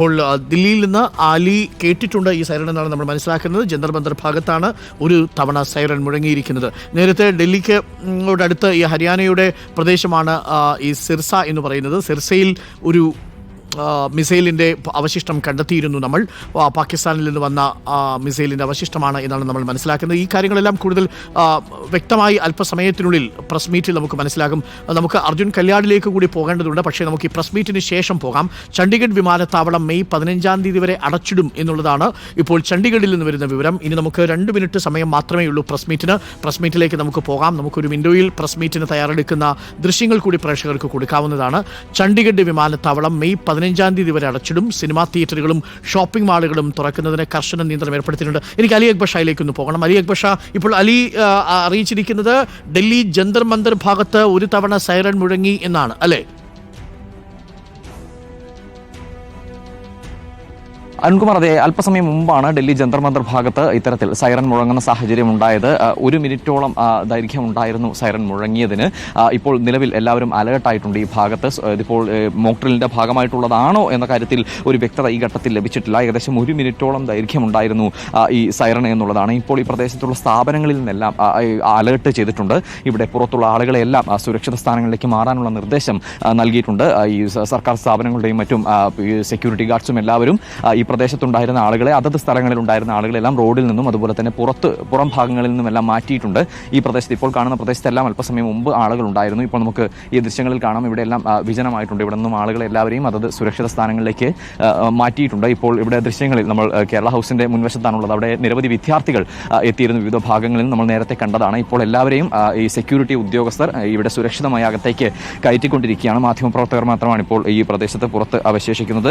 അപ്പോൾ ദില്ലിയിൽ നിന്ന് ആലി കേട്ടിട്ടുണ്ട് ഈ സൈറൺ എന്നാണ് നമ്മൾ മനസ്സിലാക്കുന്നത്. ജന്തർ ഭാഗത്താണ് ഒരു തവണ സൈറൺ മുഴങ്ങിയിരിക്കുന്നത്. നേരത്തെ ഡൽഹിക്ക് ഉം, ോടടുത്ത് ഈ ഹരിയാനയുടെ പ്രദേശമാണ് ഈ സിർസ എന്ന് പറയുന്നത്. സിർസയിൽ ഒരു മിസൈലിന്റെ അവശിഷ്ടം കണ്ടെത്തിയിരുന്നു നമ്മൾ. പാകിസ്ഥാനിൽ നിന്ന് വന്ന മിസൈലിന്റെ അവശിഷ്ടമാണ് എന്നാണ് നമ്മൾ മനസ്സിലാക്കുന്നത്. ഈ കാര്യങ്ങളെല്ലാം കൂടുതൽ വ്യക്തമായി അല്പസമയത്തിനുള്ളിൽ പ്രസ് മീറ്റിൽ നമുക്ക് മനസ്സിലാകും. നമുക്ക് അർജുൻ കല്യാണിലേക്ക് കൂടി പോകേണ്ടതുണ്ട്. പക്ഷേ നമുക്ക് ഈ പ്രസ് മീറ്റിന് ശേഷം പോകാം. ചണ്ഡീഗഡ് വിമാനത്താവളം മെയ് പതിനഞ്ചാം തീയതി വരെ അടച്ചിടും എന്നുള്ളതാണ് ഇപ്പോൾ ചണ്ഡീഗഡിൽ നിന്ന് വരുന്ന വിവരം. ഇനി നമുക്ക് രണ്ട് മിനിറ്റ് സമയം മാത്രമേ ഉള്ളൂ പ്രസ് മീറ്റിന്. പ്രസ് മീറ്റിലേക്ക് നമുക്ക് പോകാം. നമുക്കൊരു വിൻഡോയിൽ പ്രസ് മീറ്റിന് തയ്യാറെടുക്കുന്ന ദൃശ്യങ്ങൾ കൂടി പ്രേക്ഷകർക്ക് കൊടുക്കാവുന്നതാണ്. ചണ്ഡീഗഡ് വിമാനത്താവളം മെയ് പതിനഞ്ചാം തീയതി വരെ അടച്ചിടും. സിനിമാ തിയേറ്ററുകളും ഷോപ്പിംഗ് മാളുകളും തുറക്കുന്നതിന് കർശന നിയന്ത്രണം ഏർപ്പെടുത്തിയിട്ടുണ്ട്. എനിക്ക് അലി അക്ബർ ഷായിലേക്ക് ഒന്ന് പോകണം. അലി അക്ബർ ഷാ ഇപ്പോൾ അലി അറിയിച്ചിരിക്കുന്നത് ഡൽഹി ജന്തർ മന്ദർ ഭാഗത്ത് ഒരു തവണ സൈറൺ മുഴങ്ങി എന്നാണ് അല്ലേ? അരുൺകുമാർ അതെ അല്പസമയം മുമ്പാണ് ഡൽഹി ജന്തർ മന്ദർ ഭാഗത്ത് ഇത്തരത്തിൽ സൈറൻ മുഴങ്ങുന്ന സാഹചര്യം ഉണ്ടായത്. ഒരു മിനിറ്റോളം ദൈർഘ്യം ഉണ്ടായിരുന്നു സൈറൻ മുഴങ്ങിയതിന്. ഇപ്പോൾ നിലവിൽ എല്ലാവരും അലേർട്ടായിട്ടുണ്ട് ഈ ഭാഗത്ത്. ഇതിപ്പോൾ മോക്ട്രിലിന്റെ ഭാഗമായിട്ടുള്ളതാണോ എന്ന കാര്യത്തിൽ ഒരു വ്യക്തത ഈ ഘട്ടത്തിൽ ലഭിച്ചിട്ടില്ല. ഏകദേശം ഒരു മിനിറ്റോളം ദൈർഘ്യം ഉണ്ടായിരുന്നു ഈ സൈറൺ എന്നുള്ളതാണ്. ഇപ്പോൾ ഈ പ്രദേശത്തുള്ള സ്ഥാപനങ്ങളിൽ നിന്നെല്ലാം അലേർട്ട് ചെയ്തിട്ടുണ്ട്. ഇവിടെ പുറത്തുള്ള ആളുകളെല്ലാം സുരക്ഷിത സ്ഥാനങ്ങളിലേക്ക് മാറാനുള്ള നിർദ്ദേശം നൽകിയിട്ടുണ്ട്. ഈ സർക്കാർ സ്ഥാപനങ്ങളുടെയും മറ്റും സെക്യൂരിറ്റി ഗാർഡ്സും എല്ലാവരും ഈ പ്രദേശത്തുണ്ടായിരുന്ന ആളുകളെ അതത് സ്ഥലങ്ങളിൽ ഉണ്ടായിരുന്ന ആളുകളെല്ലാം റോഡിൽ നിന്നും അതുപോലെ തന്നെ പുറത്ത് പുറം ഭാഗങ്ങളിൽ നിന്നുമെല്ലാം മാറ്റിയിട്ടുണ്ട്. ഈ പ്രദേശത്ത് ഇപ്പോൾ കാണുന്ന പ്രദേശത്തെല്ലാം അല്പസമയം മുമ്പ് ആളുകൾ ഉണ്ടായിരുന്നു. ഇപ്പോൾ നമുക്ക് ഈ ദൃശ്യങ്ങളിൽ കാണാം. ഇവിടെ എല്ലാം വിജനമായിട്ടുണ്ട്. ഇവിടെ നിന്നും ആളുകളെ എല്ലാവരെയും അതത് സുരക്ഷിത സ്ഥാനങ്ങളിലേക്ക് മാറ്റിയിട്ടുണ്ട്. ഇപ്പോൾ ഇവിടെ ദൃശ്യങ്ങളിൽ നമ്മൾ കേരള ഹൗസിന്റെ മുൻവശത്താണുള്ളത്. അവിടെ നിരവധി വിദ്യാർത്ഥികൾ എത്തിയിരുന്നു. വിവിധ ഭാഗങ്ങളിൽ നമ്മൾ നേരത്തെ കണ്ടതാണ്. ഇപ്പോൾ എല്ലാവരെയും ഈ സെക്യൂരിറ്റി ഉദ്യോഗസ്ഥർ ഇവിടെ സുരക്ഷിതമായി അകത്തേക്ക് കയറ്റിക്കൊണ്ടിരിക്കുകയാണ്. മാധ്യമപ്രവർത്തകർ മാത്രമാണ് ഇപ്പോൾ ഈ പ്രദേശത്ത് പുറത്ത് അവശേഷിക്കുന്നത്.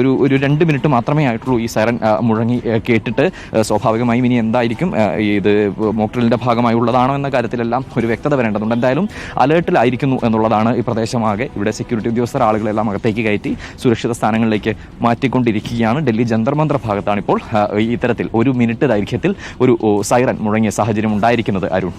ഒരു ഒരു രണ്ട് മിനിറ്റ് മാത്രമേ ഈ സൈറൻ മുഴങ്ങി കേട്ടിട്ട് സ്വാഭാവികമായും ഇനി എന്തായിരിക്കും ഇത് മോക്ട്രിലിന്റെ ഭാഗമായി ഉള്ളതാണോ എന്ന കാര്യത്തിലെല്ലാം ഒരു വ്യക്തത വരേണ്ടതുണ്ട്. എന്തായാലും അലേർട്ടിലായിരിക്കുന്നു എന്നുള്ളതാണ് ഈ പ്രദേശമാകെ. ഇവിടെ സെക്യൂരിറ്റി ഉദ്യോഗസ്ഥർ ആളുകളെല്ലാം അകത്തേക്ക് കയറ്റി സുരക്ഷിത സ്ഥാനങ്ങളിലേക്ക് മാറ്റിക്കൊണ്ടിരിക്കുകയാണ്. ഡൽഹി ജന്തർമന്ത്ര ഭാഗത്താണ് ഇപ്പോൾ ഇത്തരത്തിൽ ഒരു മിനിറ്റ് ദൈർഘ്യത്തിൽ ഒരു സൈറൻ മുഴങ്ങിയ സാഹചര്യം ഉണ്ടായിരിക്കുന്നത്. അരുൺ.